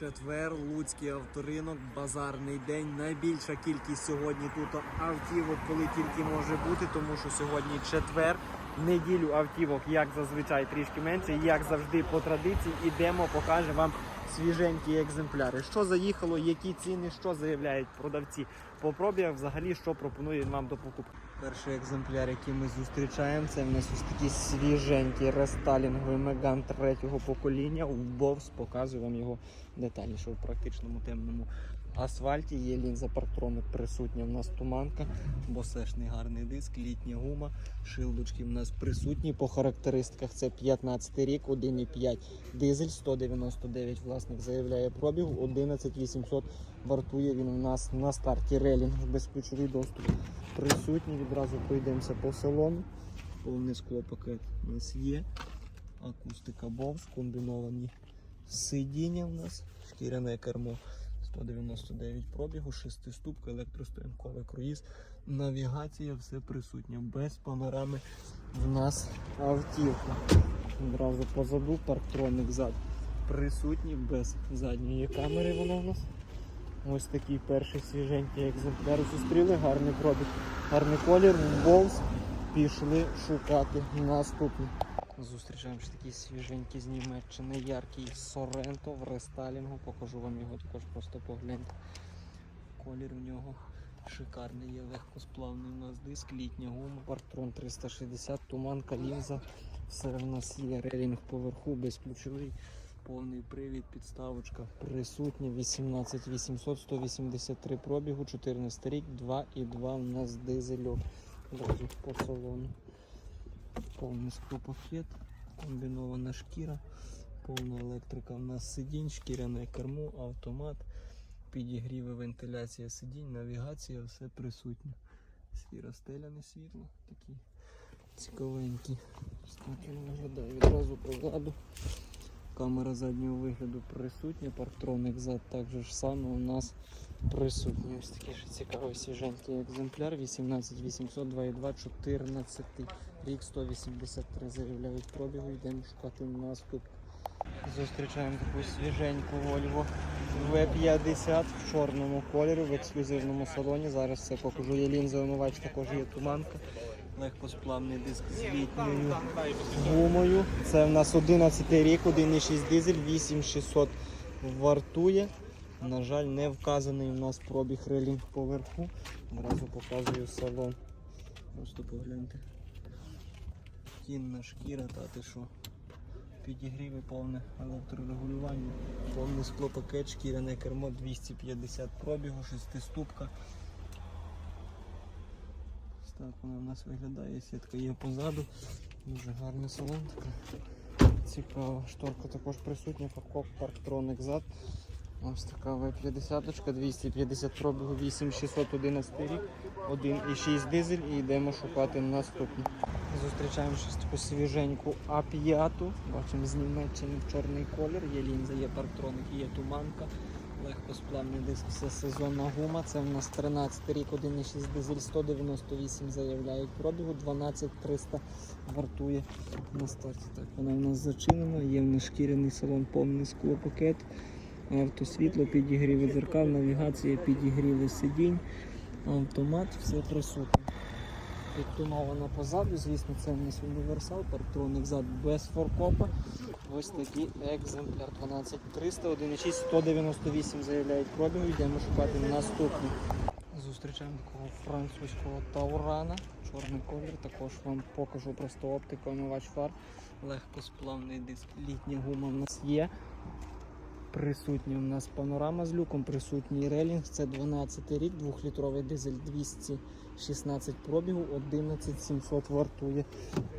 Четвер, Луцький авторинок, базарний день. Найбільша кількість сьогодні тут автівок, коли тільки може бути, тому що сьогодні четвер. Неділю автівок, як зазвичай, трішки менше. Як завжди по традиції, ідемо, покажемо вам свіженькі екземпляри. Що заїхало, які ціни, що заявляють продавці по пробігах, взагалі, що пропонує вам до покупки. Перший екземпляр, який ми зустрічаємо, це в нас ось такий свіженький рестайлінговий меган третього покоління. У Бовс показую вам його детальніше в практичному темному асфальті. Є лінза парктроник присутня. В нас туманка, босешний гарний диск, літня гума, шилдочки в нас присутні. По характеристиках це 15 рік, 1,5 дизель, 199 власник заявляє пробігу, 11800 вартує він у нас на старті. Релінг, безключовий доступ присутній. Відразу пройдемося по салону. Повний склопакет у нас є. Акустика Bose, комбіновані сидіння в нас, шкіряне кермо 199 пробігу, шестиступка, електростоянковий круїз, навігація, все присутнє. Без панорами в нас автівка. Одразу позаду парктроник зад присутній, без задньої камери вона в нас. Ось такий перший свіженький екземпляр. Зустріли гарний пробіг, гарний колір, Волс. Пішли шукати наступний. Зустрічаємо ще такий свіженький з Німеччини, яркий Соренто в рестайлінгу. Покажу вам його також просто погляньте. Колір у нього шикарний, є легкосплавний у нас диск, літня гума, Парктрон 360, туманка, лінза. Все в нас є релінг поверху, безключовий, повний привід, підставочка присутня, 18 800, 183 пробігу, 14 рік, 2,2 у нас дизельок. Одразу по салону. Повний склопакет, комбінована шкіра, повна електрика в нас сидінь, шкіряне кермо, автомат, підігріви, вентиляція сидінь, навігація, все присутнє. Сіра стеля не світло, такі цікавенькі. Виглядає відразу позаду. Камера заднього вигляду присутня, парктроник зад також ж саме у нас присутній. Ось такий ще цікавий свіженький екземпляр. 18 800 2,2, 14 рік 183 заявляють пробігу. Йдемо шукати наступ. Зустрічаємо таку свіженьку Volvo V50 в чорному кольорі, в ексклюзивному салоні. Зараз все покажу. Є лінза омивач, також є туманка. Легкосплавний диск з літньою гумою. Це в нас 11 рік, 1,6 дизель, 8600 вартує. На жаль, не вказаний у нас пробіг релінг поверху. Одразу показую салон. Просто погляньте. Кінна шкіра, та ти що. Підігріви, повне електрорегулювання, повний склопакет, шкіряне кермо 250 пробігу, шестиступка. Ось так вона в нас виглядає, сітка є позаду. Дуже гарний салон. Така цікава. Шторка також присутня, парктроник зад. Ось така V50, 250 пробігу, 8611 рік, 1,6 дизель і йдемо шукати наступну. Зустрічаємо щось таку свіженьку А5. Бачимо з Німеччини чорний колір, є лінза, є парктроник, є туманка. Легкосплавний диск, все сезонна гума. Це в нас 13 рік, 1,6 дизель, 198 заявляють пробігу, 12300 вартує на старті. Так, вона в нас зачинена, є в нас шкіряний салон, повний склопакет, автосвітло, підігріви дзеркал, навігація, підігріви сидінь, автомат, все присутнє. Підтонована позаду, звісно, це у нас універсал, парктроник зад без форкопа. Ось такий екземпляр 12300, 1,6, 198 заявляють пробігу, йдемо шукати наступний. Зустрічаємо такого французького таурана, чорний колір, також вам покажу просто оптика, омивач фар, легкосплавний диск, літня гума в нас є. Присутня у нас панорама з люком, присутній релінг. Це 12 рік, 2-літровий дизель 216 пробігу, 11700 вартує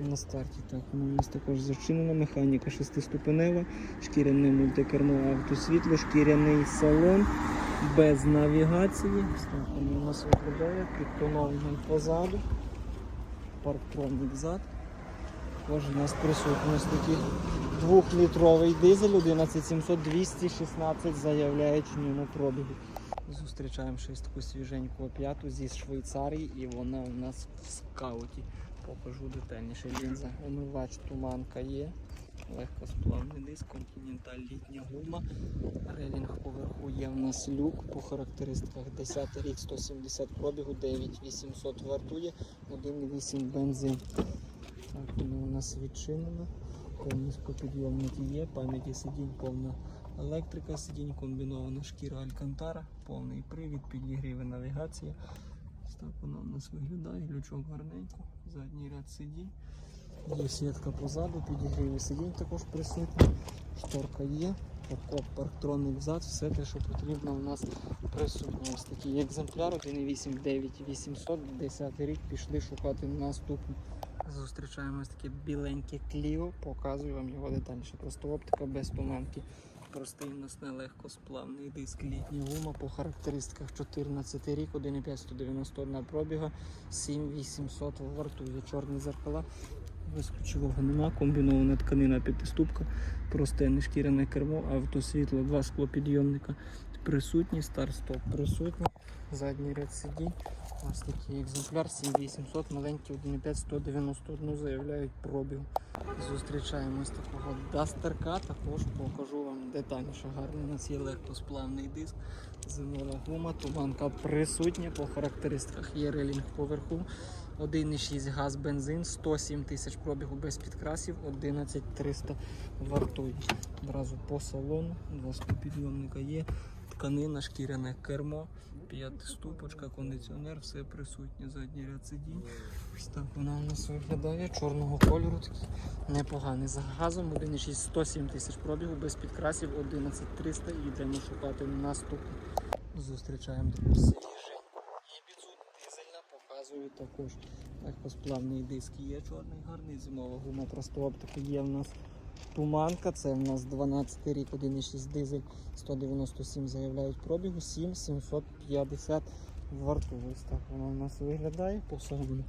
на старті. Так, у нас також зачинена, механіка шестиступенева, шкіряне мультикермо автосвітло, шкіряний салон без навігації. Так у нас виглядає, підтонований позаду, парктроник зад. Також у нас присутній ось такий двохлітровий дизель 11700 216 заявляють в ньому пробігу. Зустрічаємо щось таку свіженьку п'яту зі Швейцарії і вона у нас в скауті. Покажу детальніше лінза. Омивач туманка є. Легкосплавний диск, континенталь літня гума. Релінг поверху є в нас люк по характеристиках 10 рік 170 пробігу, 9800 вартує, 1,8 бензин. Так, воно у нас відчинено. Повні скопідйомники є, пам'яті сидінь, повна електрика, сидінь, комбінована шкіра Алькантара, повний привід, підігріви навігація. Ось так воно у нас виглядає, лючок гарненько, задній ряд сидінь. Є сітка позаду, підігріви сидінь також присутні. Шторка є, паркоп, парктронний взад, все те, що потрібно у нас присутнє. Ось такий екземпляр 1,8 9800, 10 рік пішли шукати наступний. Зустрічаємо таке біленьке кліо, показую вам його детальніше. Просто оптика без туманки. Простий у нас нелегкосплавний диск літня гума по характеристиках 14 рік, 1,5 191 пробіга, 7800 вартує. Чорні зеркала. Без ключового нема, комбінована тканина п'ятиступка, просте нешкіряне кермо, автосвітло, два склопідйомника присутні, старт-стоп присутній, задній ряд сидінь. Ось такий екземпляр 7800, маленький 1,5 191 заявляють пробіг. Зустрічаємо ось такого дастерка, також покажу вам детальніше. Гарний у нас є легкосплавний диск, зимова гума, туманка присутня по характеристиках. Є релінг поверху, 1,6 газ, бензин, 107 тисяч пробігу без підкрасів, 11300 вартує. Одразу по салону, два підйомника є, тканина, шкіряне кермо, п'ятиступочка, кондиціонер, все присутнє, задній ряд сидінь. Ось так вона у нас виглядає, чорного кольору, такий непоганий. За газом 1,6 107 тисяч пробігу, без підкрасів 11300 і йдемо шукати наступний. Зустрічаємо таку свіженьку. Ібіцу дизельна показую також. Легкосплавний диск є чорний, гарний, зимова гума, просто оптика є в нас. Туманка, це в нас 12 рік, 1,6 дизель, 197 заявляють пробігу, 7 750 варту. Ось так воно у нас виглядає по салону.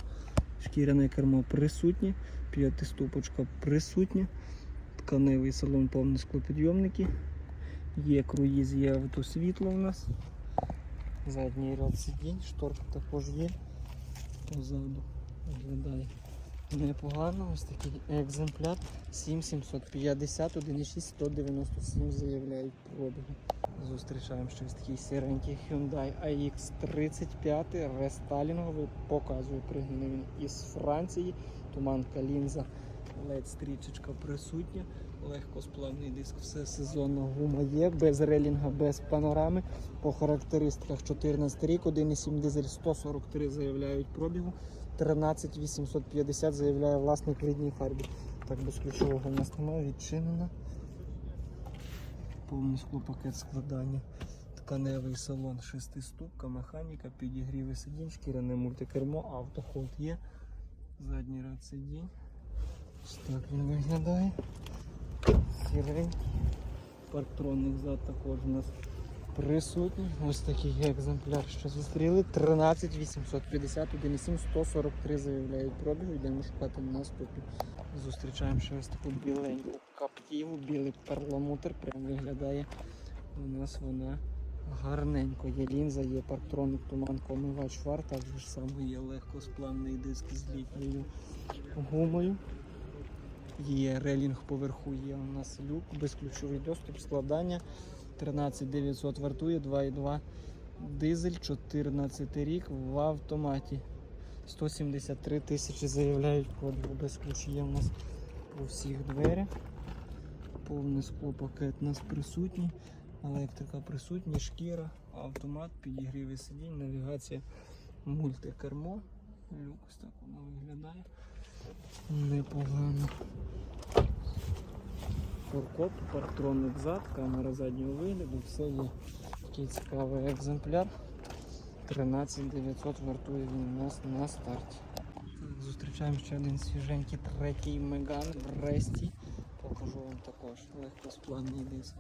Шкіряне кермо присутнє, п'ятиступочка присутня, тканевий салон повний склопідйомники. Є круїз, є автосвітло у нас. Задній ряд сидінь, шторка також є. Позаду виглядає непогано. Ось такий екземпляр 7750, 1,6 197 заявляють пробігу. Зустрічаємо щось такий сіренький Hyundai AX35 рестайлінговий. Пригнаний він із Франції. Туманка лінза, LED стрічечка присутня. Легкосплавний диск, все сезонна гума є, без релінга, без панорами. По характеристиках 14 рік, 1,7 дизель 143 заявляють пробігу. 13 850 заявляє власник в рідній фарбі. Так без ключового у нас немає, відчинено. Повний склопакет складання. Тканевий салон, шестиступка, механіка, підігріви сидінь, шкіряне мультикермо, автохолд є. Задній ряд сидінь. Так він виглядає. Сіренький. Парктронник зад також у нас присутній. Ось такий екземпляр, що зустріли. 13 850, 1,7, 143 заявляють пробіг. Йдемо шукати наступну. Зустрічаємо ще ось таку біленьку каптіву, білий перламутр. Прям виглядає. У нас вона гарненько. Є лінза, є парктроник, туманко, омивач фар, також само є легкосплавний диск з літньою гумою. Є релінг поверху, є у нас люк, безключовий доступ, складання. 13900 вартує, 2,2 дизель, 14 рік в автоматі. 173 тисячі заявляють пробігу без ключів у нас по всіх дверях. Повний склопакет у нас присутній, електрика присутня, шкіра, автомат, підігріви сидінь, навігація, мультикермо. Люк ось так воно виглядає. Непогано. Форкоп, парктронник зад, камера заднього вигляду, все є. Такий цікавий екземпляр. 13900 вартує він у нас на старті. Зустрічаємо ще один свіженький третій Меган в Ресті. Покажу вам також легкосплавний диск.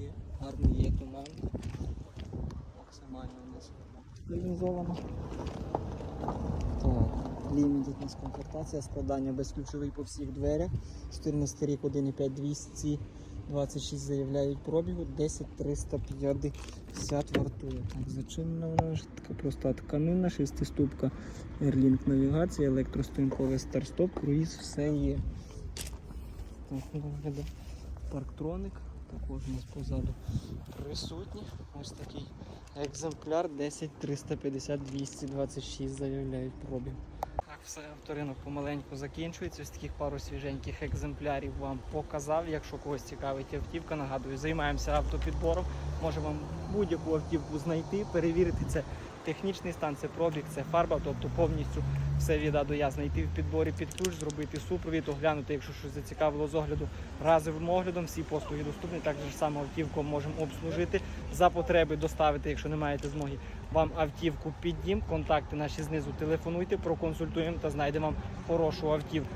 Є гарний є туман. Максимально у нас. Так, Limited у нас комплектація, складання безключовий по всіх дверях. 14 рік, 1,5 200, 26 заявляють пробігу, 10 350 вартує. Так, зачинена вона така проста тканина, шестиступка, Airlink навігація, електростимковий старт-стоп, круїз, все є. воно виглядає. Парктроник, також у нас позаду присутній. Ось такий екземпляр 10350 226 заявляють пробіг. Все, авторинок помаленьку закінчується. Ось таких пару свіженьких екземплярів вам показав. Якщо когось цікавить автівка, нагадую, займаємося автопідбором. Можемо вам будь-яку автівку знайти, перевірити це технічний стан, це пробіг, це фарба, тобто повністю все від А до Я знайти в підборі під ключ, зробити супровід, оглянути, якщо щось зацікавило з огляду разовим оглядом. Всі послуги доступні. Так же само автівку можемо обслужити за потреби, доставити, якщо не маєте змоги вам автівку під дім. Контакти наші знизу телефонуйте, проконсультуємо та знайдемо вам хорошу автівку.